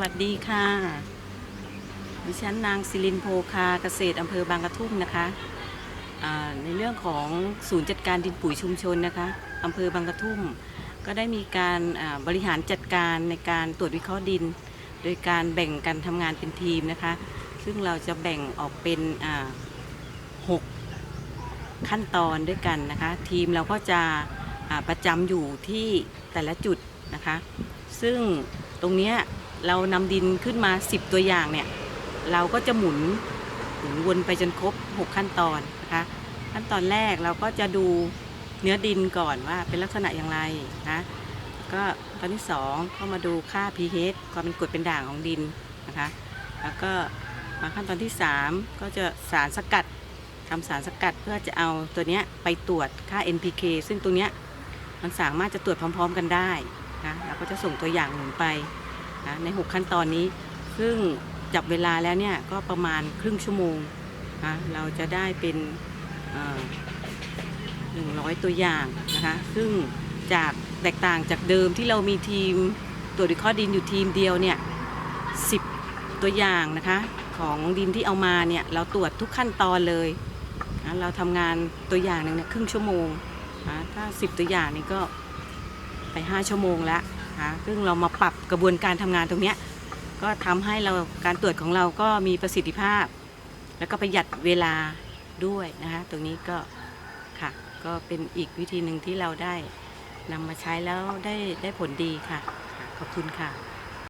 สวัสดีค่ะ ดิฉันนางศิรินโพคาเกษตรอำเภอบางกระทุ่มนะคะในเรื่องของศูนย์จัดการดินปุ๋ยชุมชนนะคะอำเภอบางกระทุ่ม ก็ได้มีการบริหารจัดการในการตรวจวิเคราะห์ดิน โดยการแบ่งกันทำงานเป็นทีมนะคะ ซึ่งเราจะแบ่งออกเป็นหกขั้นตอนด้วยกันนะคะ ทีมเราก็จะประจำอยู่ที่แต่ละจุดนะคะ ซึ่งตรงเนี้ย เรานำดินขึ้นมา 10 ตัวอย่างเนี่ย เราก็จะหมุนหมุนวนไปจนครบ 6 ขั้นตอนนะคะ ขั้นตอนแรกเราก็จะดูเนื้อดินก่อนว่าเป็นลักษณะอย่างไรนะก็ตอนที่2ก็มาดูค่า pH ความเป็นกรดเป็นด่างของดินนะคะ แล้วก็มาขั้นตอนที่ 3 ก็จะสารสกัดทำสารสกัดเพื่อจะเอาตัวเนี้ยไปตรวจค่า NPK ซึ่งตรงเนี้ยมันสามารถจะตรวจพร้อม ๆ กันได้นะเราก็จะส่งตัวอย่างหมุนไป นะใน 6 ขั้นตอนนี้ ซึ่งจับเวลาแล้วเนี่ยก็ประมาณครึ่งชั่วโมงนะเราจะได้เป็นหนึ่งร้อยตัวอย่างนะคะ ซึ่งจากแตกต่างจากเดิมที่เรามีทีมตรวจวิเคราะห์ดินอยู่ทีมเดียวเนี่ยสิบตัวอย่างนะคะของดินที่เอามาเนี่ยเราตรวจทุกขั้นตอนเลยนะเราทำงานตัวอย่างหนึ่งเนี่ยครึ่งชั่วโมงนะถ้า10ตัวอย่างนี่ก็ไป5ชั่วโมงแล้ว นะซึ่งเรามาปรับกระบวนการทำงานตรงเนี้ยก็ทำให้เราการตรวจของเราก็มีประสิทธิภาพ แล้วก็ประหยัดเวลาด้วยนะคะตรงนี้ก็ค่ะก็เป็นอีกวิธีหนึ่งที่เราได้นำมาใช้แล้วได้ได้ผลดีค่ะ ขอบคุณค่ะ